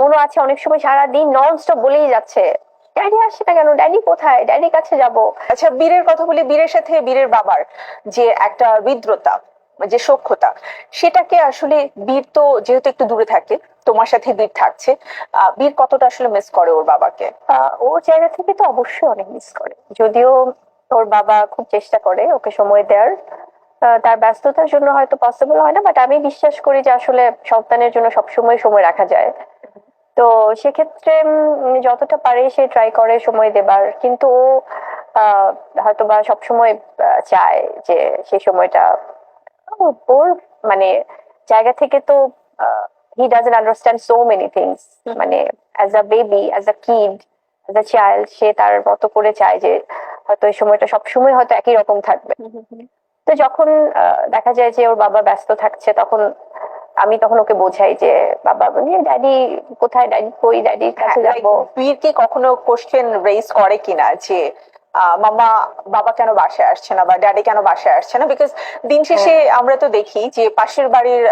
এমনও আছে, অনেক সময় সারাদিন নন স্টপ বলেই যাচ্ছে। ড্যাডি আসছে না কেন? ড্যাডি কোথায়? ড্যাডির কাছে যাব। আচ্ছা বীরের কথা বলি, বীরের সাথে বীরের বাবার যে একটা হৃদ্রতা যে সক্ষতা সেটাকে আসলে বীর তো যেহেতু একটু দূরে থাকে, তোমার সাথে বীর থাকছে বীর কতটা আসলে মিস করে ওর বাবাকে? ওর জায়গা থেকে তো অবশ্যই অনেক মিস করে। যদিও ওর বাবা খুব চেষ্টা করে ওকে সময় দেওয়ার তার ব্যস্ততার জন্য হয়তো পসিবল হয় না বাট আমি বিশ্বাস করি যে আসলে সন্তানের জন্য সবসময় সময় রাখা যায়। তো সেক্ষেত্রে যতটা পারে সে ট্রাই করে সময় দেবার। কিন্তু ও আহ, হয়তো বা সবসময় চায় যে সেই সময়টা ওর মানে জায়গা থেকে তো he doesn't understand so many things মানে as a baby as a kid as a child সে তার মতো করে চায় যে হয়তো এই সময়টা সবসময় হয়তো একই রকম থাকবে। তো যখন দেখা যায় যে ওর বাবা ব্যস্ত থাকছে তখন আমি তখন ওকে বোঝাই যে বাবা ড্যাডি কোথায়? ড্যাডি কই? ড্যাডির কাছে হ্যাঁ, যাব? বীর কি কখনো কোশ্চেন রেজ করে কিনা যে মামা বাবা কেন বাসায় আসছে না? বা ড্যাডি কেন বাসায় আসছে না? বিকজ দিন শেষে আমরা তো দেখি যে পাশের বাড়ির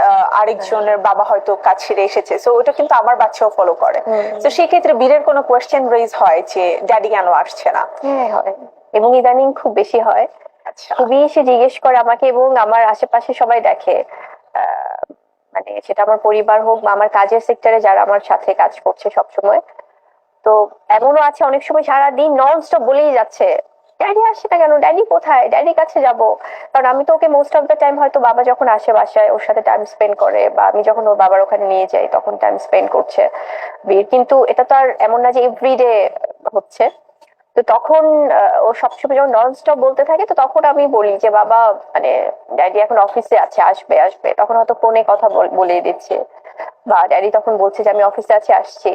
আরেকজনের বাবা হয়তো কাজ ছেড়ে এসেছে। সো ওটা কিন্তু আমার বাচ্চাও ফলো করে। তো সেই ক্ষেত্রে বীরের কোনো কোয়েশ্চেন রেজ হয় যে ড্যাডি কেন আসছে না? হ্যাঁ হয়। এবং ইদানিং খুব বেশি হয়। আচ্ছা। খুবই সে জিজ্ঞেস করে আমাকে এবং আমার আশেপাশে সবাই দেখে। মানে সেটা আমার পরিবার হোক বা আমার কাজের সেক্টরে যারা আমার সাথে কাজ করছে সবসময়। তো এমনও আছে অনেক সময় সারাদিন নন স্টপ বলেই যাচ্ছে ড্যাডি আসে না কেন? ড্যাডি কোথায়? ড্যাডির কাছে যাব। কারণ আমি তো ওকে মোস্ট অফ দ্য টাইম হয়তো বাবা যখন আসে বাসায়, ওর সাথে টাইম স্পেন্ড করে বা আমি যখন ওর বাবার ওখানে নিয়ে যাই, তখন টাইম স্পেন্ড করছে। কিন্তু এটা তো আর এমন না যে এভরিডে হচ্ছে। তো তখন ও সবসময় যখন নন স্টপ বলতে থাকে, তো তখন আমি বলি যে, বাবা মানে ড্যাডি এখন অফিসে আছে, আসবে আসবে। তখন হয়তো ফোনে কথা বলে দিচ্ছে। বা ড্যাডি তখন বলছে যে, আমি অফিসে আছি, আসছি।